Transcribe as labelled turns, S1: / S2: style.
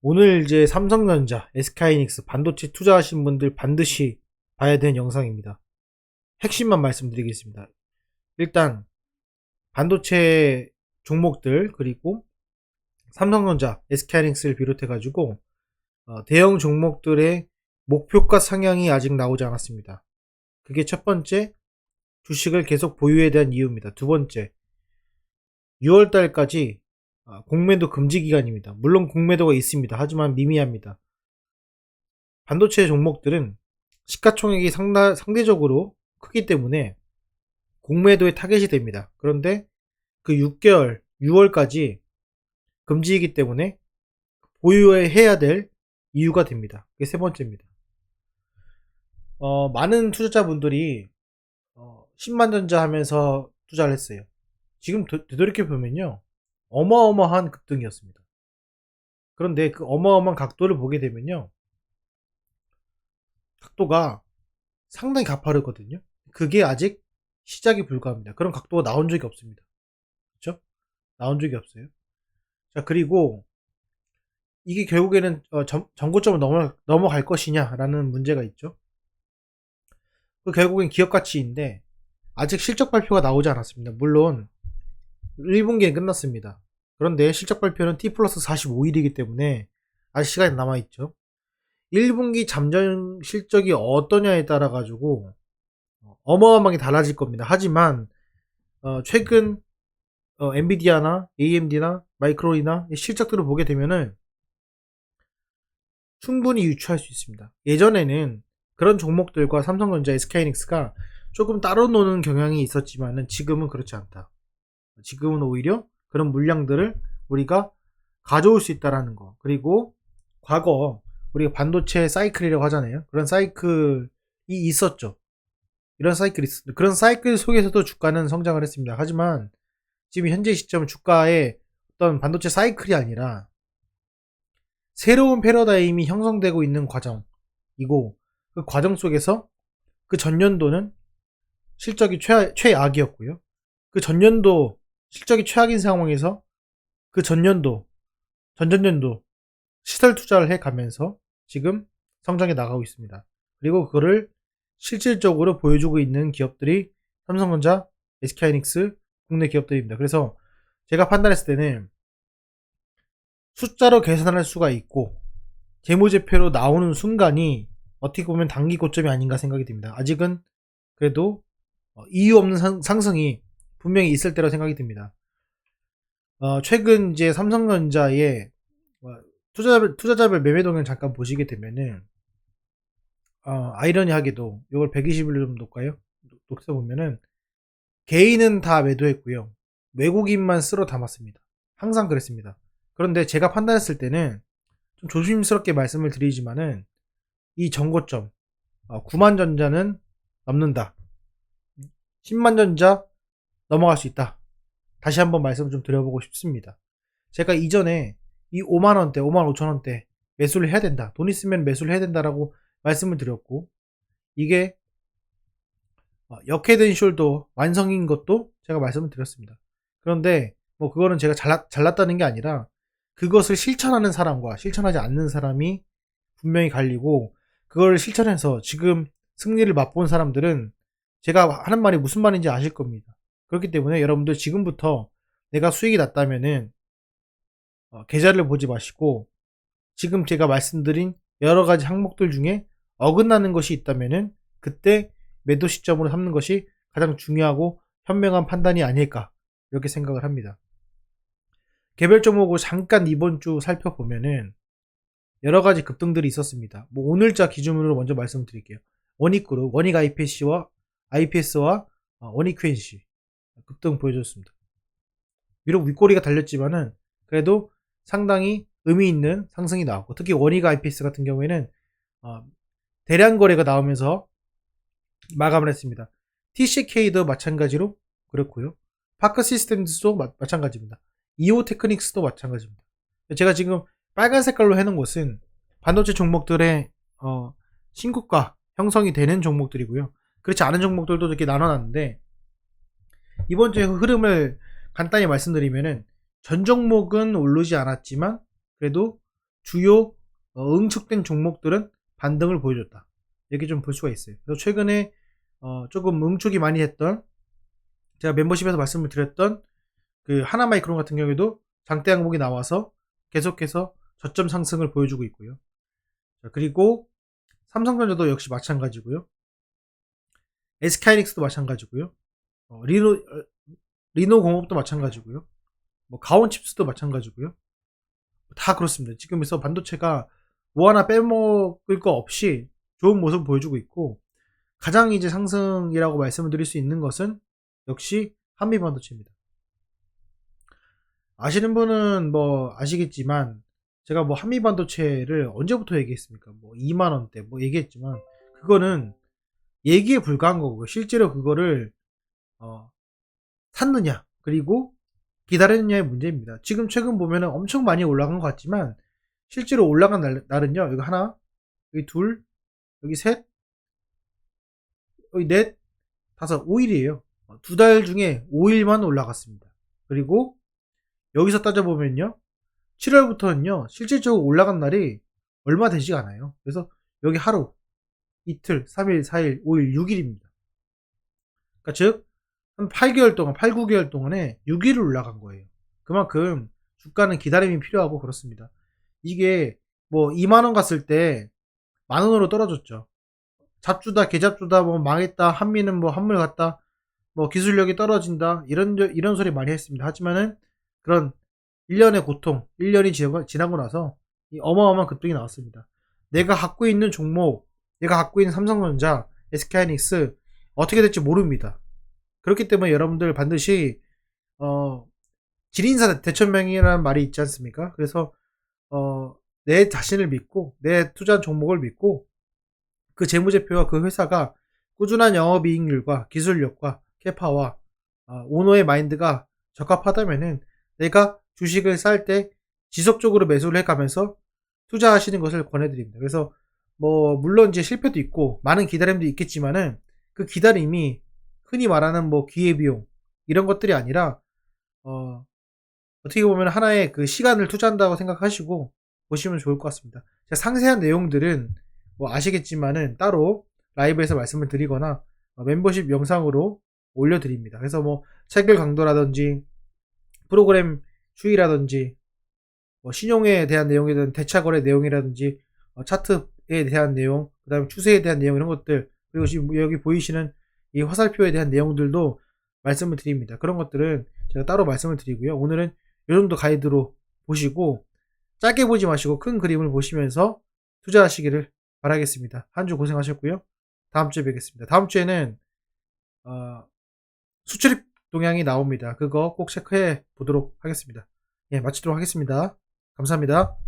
S1: 오늘 이제 삼성전자, SK하이닉스 반도체 투자하신 분들 반드시 봐야 되는 영상입니다. 핵심만 말씀드리겠습니다. 일단 반도체 종목들 그리고 삼성전자, SK하이닉스를 비롯해 가지고 어, 대형 종목들의 목표가 상향이 아직 나오지 않았습니다. 그게 첫 번째 주식을 계속 보유에 대한 이유입니다. 두 번째 6월 달까지 아, 공매도 금지 기간입니다. 물론 공매도가 있습니다. 하지만 미미합니다. 반도체 종목들은 시가총액이 상다, 상대적으로 크기 때문에 공매도의 타겟이 됩니다. 그런데 그 6개월, 6월까지 금지이기 때문에 보유해야 될 이유가 됩니다. 그게 세 번째입니다. 어, 많은 투자자분들이 어, 10만 전자 하면서 투자를 했어요. 지금 되, 되돌이켜 보면요. 어마어마한 급등이었습니다. 그런데 그 어마어마한 각도를 보게 되면요. 각도가 상당히 가파르거든요. 그게 아직 시작이 불가합니다. 그런 각도가 나온 적이 없습니다. 그렇죠? 나온 적이 없어요. 자, 그리고 이게 결국에는 어, 전, 전고점을 넘어, 넘어갈 것이냐라는 문제가 있죠. 그 결국엔 기업 가치인데 아직 실적 발표가 나오지 않았습니다. 물론 1분기는 끝났습니다. 그런데 실적 발표는 T 플러스 45일이기 때문에 아직 시간이 남아있죠. 1분기 잠정 실적이 어떠냐에 따라 가지고 어마어마하게 달라질 겁니다. 하지만 어, 최근 어, 엔비디아나 AMD나 마이크론이나 실적들을 보게 되면은 충분히 유추할 수 있습니다. 예전에는 그런 종목들과 삼성전자, SK하이닉스가 조금 따로 노는 경향이 있었지만은 지금은 그렇지 않다. 지금은 오히려 그런 물량들을 우리가 가져올 수 있다라는 거. 그리고 과거 우리가 반도체 사이클이라고 하잖아요. 그런 사이클이 있었죠. 이런 사이클이 있었죠. 그런 사이클 속에서도 주가는 성장을 했습니다. 하지만 지금 현재 시점 주가의 어떤 반도체 사이클이 아니라 새로운 패러다임이 형성되고 있는 과정이고 그 과정 속에서 그 전년도는 실적이 최, 최악이었고요. 그 전년도 실적이 최악인 상황에서 그 전년도, 전전년도 시설 투자를 해 가면서 지금 성장해 나가고 있습니다. 그리고 그거를 실질적으로 보여주고 있는 기업들이 삼성전자, SK하이닉스 국내 기업들입니다. 그래서 제가 판단했을 때는 숫자로 계산할 수가 있고 재무제표로 나오는 순간이 어떻게 보면 단기 고점이 아닌가 생각이 듭니다. 아직은 그래도 이유 없는 상승이 분명히 있을 때로 생각이 듭니다. 어, 최근 이제 삼성전자의 어, 투자자별, 투자자별 매매 동향 잠깐 보시게 되면은 어, 아이러니하게도 이걸 120일로 좀 놓을까요? 녹세 보면은 개인은 다 매도했고요. 외국인만 쓸어 담았습니다. 항상 그랬습니다. 그런데 제가 판단했을 때는 좀 조심스럽게 말씀을 드리지만은 이 정고점 9만 어, 전자는 넘는다. 10만 전자 넘어갈 수 있다. 다시 한번 말씀을 좀 드려보고 싶습니다. 제가 이전에 이 5만원대, 5만 5천원대 매수를 해야 된다. 돈 있으면 매수를 해야 된다라고 말씀을 드렸고, 이게 어, 역해된 숄도 완성인 것도 제가 말씀을 드렸습니다. 그런데 뭐 그거는 제가 잘났, 잘났다는 게 아니라 그것을 실천하는 사람과 실천하지 않는 사람이 분명히 갈리고 그걸 실천해서 지금 승리를 맛본 사람들은 제가 하는 말이 무슨 말인지 아실 겁니다. 그렇기 때문에 여러분들 지금부터 내가 수익이 났다면은 어, 계좌를 보지 마시고 지금 제가 말씀드린 여러 가지 항목들 중에 어긋나는 것이 있다면은 그때 매도 시점으로 삼는 것이 가장 중요하고 현명한 판단이 아닐까 이렇게 생각을 합니다. 개별 종목을 잠깐 이번 주 살펴보면은 여러 가지 급등들이 있었습니다. 뭐 오늘자 기준으로 먼저 말씀드릴게요. 원익그룹, 원익 IPS와 IPS와 원익 QNC 급등 보여줬습니다. 비록 윗꼬리가 달렸지만은 그래도 상당히 의미 있는 상승이 나왔고 특히 원익 IPS 같은 경우에는 어, 대량 거래가 나오면서 마감을 했습니다. TCK도 마찬가지로 그렇고요. 파크 시스템즈도 마, 마찬가지입니다. 이오 테크닉스도 마찬가지입니다. 제가 지금 빨간 색깔로 해놓은 곳은 반도체 종목들의 어, 신고가 형성이 되는 종목들이고요. 그렇지 않은 종목들도 이렇게 나눠놨는데 이번 주의 흐름을 간단히 말씀드리면은 전 종목은 오르지 않았지만 그래도 주요 어, 응축된 종목들은 반등을 보여줬다. 이렇게 좀 볼 수가 있어요. 그래서 최근에 어, 조금 응축이 많이 했던 제가 멤버십에서 말씀을 드렸던 그 하나마이크론 같은 경우에도 장대 항목이 나와서 계속해서 저점 상승을 보여주고 있고요. 자, 그리고 삼성전자도 역시 마찬가지고요. SK하이닉스도 마찬가지고요. 어, 리노 어, 리노 공업도 마찬가지고요. 뭐 가온 칩스도 마찬가지고요. 다 그렇습니다. 지금에서 반도체가 뭐 하나 빼먹을 거 없이 좋은 모습을 보여주고 있고 가장 이제 상승이라고 말씀을 드릴 수 있는 것은 역시 한미 반도체입니다. 아시는 분은 뭐 아시겠지만 제가 뭐 한미 반도체를 언제부터 얘기했습니까? 뭐 2만 원대 뭐 얘기했지만 그거는 얘기에 불과한 거고요. 실제로 그거를 어, 샀느냐 그리고 기다렸느냐의 문제입니다. 지금 최근 보면은 엄청 많이 올라간 것 같지만 실제로 올라간 날, 날은요. 여기 하나, 여기 둘, 여기 셋, 여기 넷, 다섯, 5일이에요. 두 달 중에 5일만 올라갔습니다. 그리고 여기서 따져보면요. 7월부터는요. 실질적으로 올라간 날이 얼마 되지가 않아요. 그래서 여기 하루, 이틀, 3일, 4일, 5일, 6일입니다. 그러니까 즉, 한 8개월 동안, 8, 9개월 동안에 6일을 올라간 거예요. 그만큼 주가는 기다림이 필요하고 그렇습니다. 이게 뭐 2만원 갔을 때 만원으로 떨어졌죠. 잡주다, 개잡주다, 뭐 망했다, 한미는 뭐 한물 갔다, 뭐 기술력이 떨어진다, 이런, 이런 소리 많이 했습니다. 하지만은 그런 1년의 고통, 1년이 지나고 나서 이 어마어마한 급등이 나왔습니다. 내가 갖고 있는 종목, 내가 갖고 있는 삼성전자, SK하이닉스 어떻게 될지 모릅니다. 그렇기 때문에 여러분들 반드시 어 지린사 대천명이라는 말이 있지 않습니까? 그래서 어, 내 자신을 믿고 내 투자한 종목을 믿고 그 재무제표와 그 회사가 꾸준한 영업이익률과 기술력과 캐파와 어, 오너의 마인드가 적합하다면은 내가 주식을 쌀때 지속적으로 매수를 해가면서 투자하시는 것을 권해드립니다. 그래서 뭐 물론 이제 실패도 있고 많은 기다림도 있겠지만은 그 기다림이 흔히 말하는 뭐 기회 비용 이런 것들이 아니라 어, 어떻게 보면 하나의 그 시간을 투자한다고 생각하시고 보시면 좋을 것 같습니다. 상세한 내용들은 뭐 아시겠지만은 따로 라이브에서 말씀을 드리거나 어, 멤버십 영상으로 올려드립니다. 그래서 뭐 체결 강도라든지 프로그램 추이라든지 뭐 신용에 대한 내용이든 대차거래 내용이라든지 어, 차트에 대한 내용, 그 다음에 추세에 대한 내용 이런 것들 그리고 지금 여기 보이시는 이 화살표에 대한 내용들도 말씀을 드립니다. 그런 것들은 제가 따로 말씀을 드리고요. 오늘은 이 정도 가이드로 보시고 짧게 보지 마시고 큰 그림을 보시면서 투자하시기를 바라겠습니다. 한 주 고생하셨고요. 다음 주에 뵙겠습니다. 다음 주에는 어, 수출입 동향이 나옵니다. 그거 꼭 체크해 보도록 하겠습니다. 예, 마치도록 하겠습니다. 감사합니다.